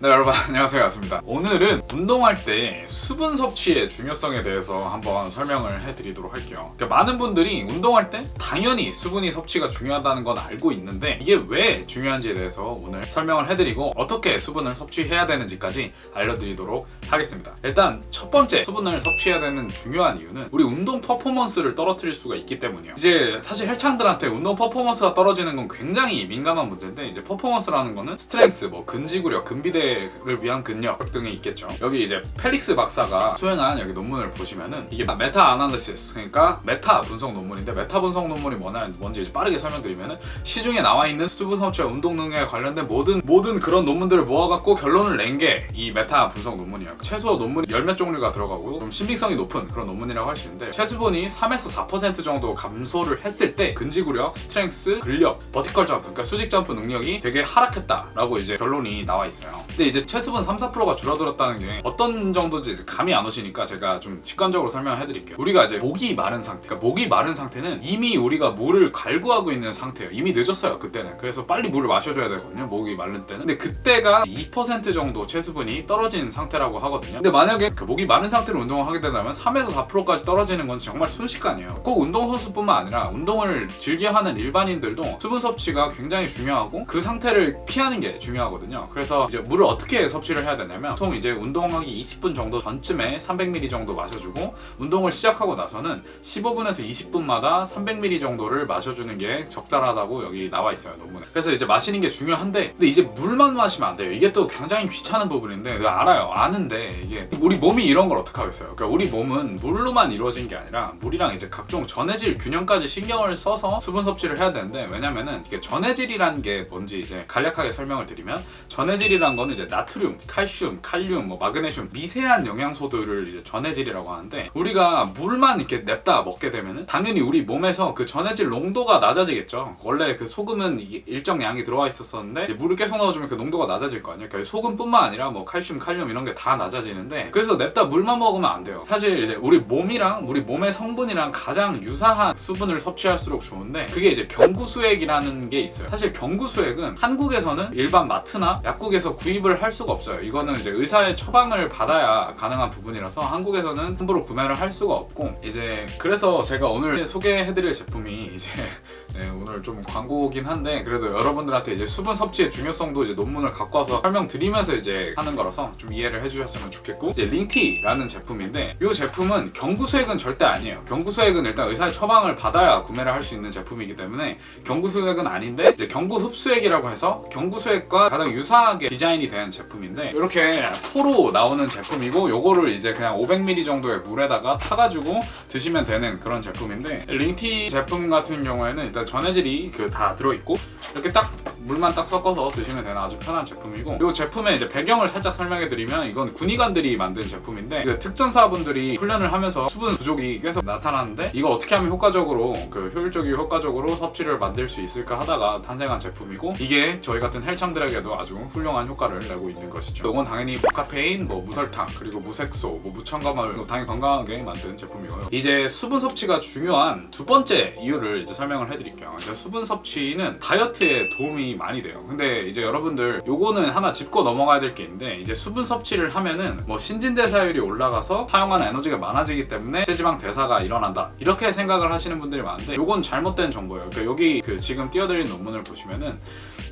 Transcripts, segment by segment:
네 여러분 안녕하세요. 야수입니다. 오늘은 운동할 때 수분 섭취의 중요성에 대해서 한번 설명을 해드리도록 할게요. 그러니까 많은 분들이 운동할 때 당연히 수분이 섭취가 중요하다는 건 알고 있는데 이게 왜 중요한지에 대해서 오늘 설명을 해드리고 어떻게 수분을 섭취해야 되는지까지 알려드리도록 하겠습니다. 일단 첫 번째 수분을 섭취해야 되는 중요한 이유는 우리 운동 퍼포먼스를 떨어뜨릴 수가 있기 때문이에요. 이제 사실 헬창들한테 운동 퍼포먼스가 떨어지는 건 굉장히 민감한 문제인데 이제 퍼포먼스라는 거는 스트렝스, 뭐 근지구력, 근비대 를 위한 근력 등이 있겠죠. 여기 이제 펠릭스 박사가 수행한 여기 논문을 보시면은 이게 메타 아날리시스 그러니까 메타 분석 논문인데 메타 분석 논문이 뭐냐 뭔지 이제 빠르게 설명드리면은 시중에 나와 있는 수분 섭취와 운동 능력에 관련된 모든 모든 그런 논문들을 모아갖고 결론을 낸 게 이 메타 분석 논문이에요. 최소 논문이 열몇 종류가 들어가고 좀 신빙성이 높은 그런 논문이라고 할 수 있는데 체수분이 3에서 4% 정도 감소를 했을 때 근지구력, 스트렝스, 근력, 버티컬 점프 그러니까 수직 점프 능력이 되게 하락했다라고 이제 결론이 나와 있어요. 근데 이제 체수분 3, 4%가 줄어들었다는 게 어떤 정도인지 이제 감이 안 오시니까 제가 좀 직관적으로 설명을 해드릴게요. 우리가 이제 목이 마른 상태, 그러니까 목이 마른 상태는 이미 우리가 물을 갈구하고 있는 상태예요. 이미 늦었어요 그때는. 그래서 빨리 물을 마셔줘야 되거든요. 목이 마른 때는. 근데 그때가 2% 정도 체수분이 떨어진 상태라고 하거든요. 근데 만약에 그 목이 마른 상태로 운동을 하게 되면 3에서 4%까지 떨어지는 건 정말 순식간이에요. 꼭 운동선수뿐만 아니라 운동을 즐겨 하는 일반인들도 수분 섭취가 굉장히 중요하고 그 상태를 피하는 게 중요하거든요. 그래서 이제 물을 어떻게 섭취를 해야 되냐면 보통 이제 운동하기 20분 정도 전쯤에 300ml 정도 마셔주고 운동을 시작하고 나서는 15분에서 20분마다 300ml 정도를 마셔주는 게 적절하다고 여기 나와 있어요 논문에. 그래서 이제 마시는 게 중요한데 근데 이제 물만 마시면 안 돼요. 이게 또 굉장히 귀찮은 부분인데 알아요. 아는데 이게 우리 몸이 이런 걸 어떻게 하겠어요? 그러니까 우리 몸은 물로만 이루어진 게 아니라 물이랑 이제 각종 전해질 균형까지 신경을 써서 수분 섭취를 해야 되는데 왜냐면은 이게 전해질이라는 게 뭔지 이제 간략하게 설명을 드리면 전해질이란 거는 이제 나트륨, 칼슘, 칼륨, 뭐 마그네슘 미세한 영양소들을 이제 전해질이라고 하는데 우리가 물만 이렇게 냅다 먹게 되면은 당연히 우리 몸에서 그 전해질 농도가 낮아지겠죠. 원래 그 소금은 일정 양이 들어와 있었었는데 물을 계속 넣어주면 그 농도가 낮아질 거 아니에요. 그러니까 소금뿐만 아니라 뭐 칼슘, 칼륨 이런 게 다 낮아지는데 그래서 냅다 물만 먹으면 안 돼요. 사실 이제 우리 몸이랑 우리 몸의 성분이랑 가장 유사한 수분을 섭취할수록 좋은데 그게 이제 경구수액이라는 게 있어요. 사실 경구수액은 한국에서는 일반 마트나 약국에서 구입을 할 수가 없어요. 이거는 이제 의사의 처방을 받아야 가능한 부분이라서 한국에서는 함부로 구매를 할 수가 없고 이제 그래서 제가 오늘 소개해드릴 제품이 이제 네, 오늘 좀 광고긴 한데 그래도 여러분들한테 이제 수분 섭취의 중요성도 이제 논문을 갖고 와서 설명드리면서 이제 하는 거라서 좀 이해를 해주셨으면 좋겠고 이제 링티라는 제품인데 이 제품은 경구수액은 절대 아니에요. 경구수액은 일단 의사의 처방을 받아야 구매를 할 수 있는 제품이기 때문에 경구수액은 아닌데 이제 경구흡수액이라고 해서 경구수액과 가장 유사하게 디자인이 된 제품인데 이렇게 포로 나오는 제품이고 요거를 이제 그냥 500ml 정도의 물에다가 타가지고 드시면 되는 그런 제품인데 링티 제품 같은 경우에는 일단 전해질이 그 다 들어있고 이렇게 딱 물만 딱 섞어서 드시면 되는 아주 편한 제품이고 이 제품의 이제 배경을 살짝 설명해 드리면 이건 군의관들이 만든 제품인데 그 특전사분들이 훈련을 하면서 수분 부족이 계속 나타나는데 이거 어떻게 하면 효과적으로 그 효율적이고 효과적으로 섭취를 만들 수 있을까 하다가 탄생한 제품이고 이게 저희 같은 헬창들에게도 아주 훌륭한 효과를 내고 있는 것이죠. 이건 당연히 무카페인, 뭐 무설탕, 그리고 무색소, 뭐 무첨가물 당연히 건강하게 만든 제품이고요. 이제 수분 섭취가 중요한 두 번째 이유를 이제 설명을 해드릴게요. 이제 수분 섭취는 다이어트에 도움이 많이 돼요. 근데 이제 여러분들 요거는 하나 짚고 넘어가야 될 게 있는데 이제 수분 섭취를 하면은 뭐 신진대사율이 올라가서 사용하는 에너지가 많아지기 때문에 체지방 대사가 일어난다 이렇게 생각을 하시는 분들이 많은데 요건 잘못된 정보예요. 그러니까 여기 그 지금 띄워드린 논문을 보시면은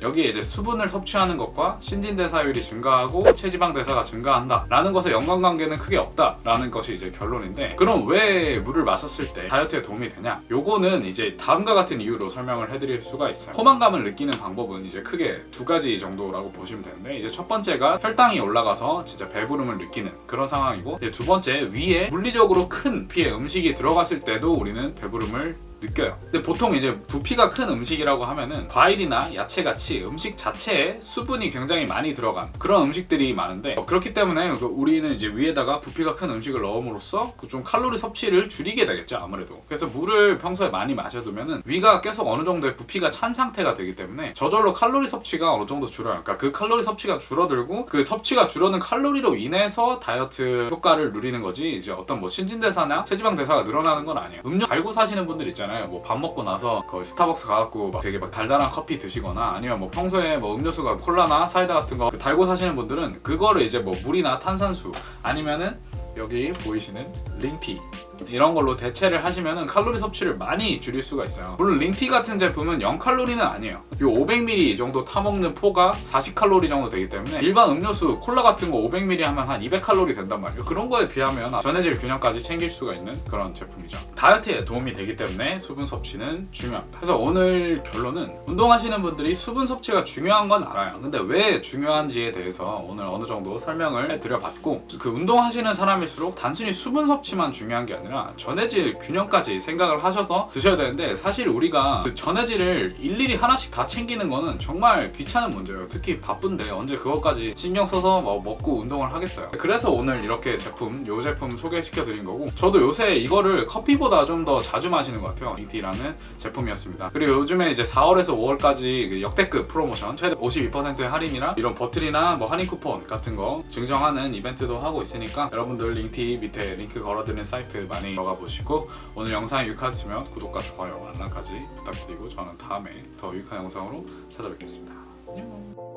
여기에 이제 수분을 섭취하는 것과 신진대사율이 증가하고 체지방 대사가 증가한다라는 것의 연관관계는 크게 없다라는 것이 이제 결론인데 그럼 왜 물을 마셨을 때 다이어트에 도움이 되냐? 요거는 이제 다음과 같은 이유로 설명을 해드릴 수가 있어요. 포만감을 느끼는 방법은 이제 크게 두 가지 정도라고 보시면 되는데 이제 첫 번째가 혈당이 올라가서 진짜 배부름을 느끼는 그런 상황이고 두 번째 위에 물리적으로 큰 피의 음식이 들어갔을 때도 우리는 배부름을 느껴요. 근데 보통 이제 부피가 큰 음식이라고 하면은 과일이나 야채 같이 음식 자체에 수분이 굉장히 많이 들어간 그런 음식들이 많은데 어, 그렇기 때문에 그 우리는 이제 위에다가 부피가 큰 음식을 넣음으로써 그 좀 칼로리 섭취를 줄이게 되겠죠 아무래도. 그래서 물을 평소에 많이 마셔두면은 위가 계속 어느 정도의 부피가 찬 상태가 되기 때문에 저절로 칼로리 섭취가 어느 정도 줄어요. 그러니까 그 칼로리 섭취가 줄어들고 그 섭취가 줄어든 칼로리로 인해서 다이어트 효과를 누리는 거지 이제 어떤 뭐 신진대사나 체지방 대사가 늘어나는 건 아니에요. 음료 달고 사시는 분들 있잖아요. 있잖아요. 뭐 밥 먹고 나서 그 스타벅스 가갖고 막 되게 막 달달한 커피 드시거나 아니면 뭐 평소에 뭐 음료수가 콜라나 사이다 같은 거 달고 사시는 분들은 그거를 이제 뭐 물이나 탄산수 아니면은 여기 보이시는 링티 이런 걸로 대체를 하시면은 칼로리 섭취를 많이 줄일 수가 있어요. 물론 링티 같은 제품은 0칼로리는 아니에요. 요 500ml 정도 타먹는 포가 40칼로리 정도 되기 때문에 일반 음료수 콜라 같은 거 500ml 하면 한 200칼로리 된단 말이에요. 그런 거에 비하면 전해질 균형까지 챙길 수가 있는 그런 제품이죠. 다이어트에 도움이 되기 때문에 수분 섭취는 중요합니다. 그래서 오늘 결론은 운동하시는 분들이 수분 섭취가 중요한 건 알아요. 근데 왜 중요한지에 대해서 오늘 어느 정도 설명을 드려봤고 그 운동하시는 사람 일수록 단순히 수분 섭취만 중요한 게 아니라 전해질 균형까지 생각을 하셔서 드셔야 되는데 사실 우리가 그 전해질을 일일이 하나씩 다 챙기는 거는 정말 귀찮은 문제예요. 특히 바쁜데 언제 그것까지 신경 써서 뭐 먹고 운동을 하겠어요. 그래서 오늘 이렇게 제품, 요 제품 소개시켜 드린 거고 저도 요새 이거를 커피보다 좀 더 자주 마시는 것 같아요. 이티라는 제품이었습니다. 그리고 요즘에 이제 4월에서 5월까지 그 역대급 프로모션 최대 52%의 할인이랑 이런 버틀이나 뭐 할인 쿠폰 같은 거 증정하는 이벤트도 하고 있으니까 여러분들 링티 밑에 링크 걸어드린 사이트 많이 들어가 보시고 오늘 영상이 유익하시면 구독과 좋아요, 알람까지 부탁드리고 저는 다음에 더 유익한 영상으로 찾아뵙겠습니다. 안녕.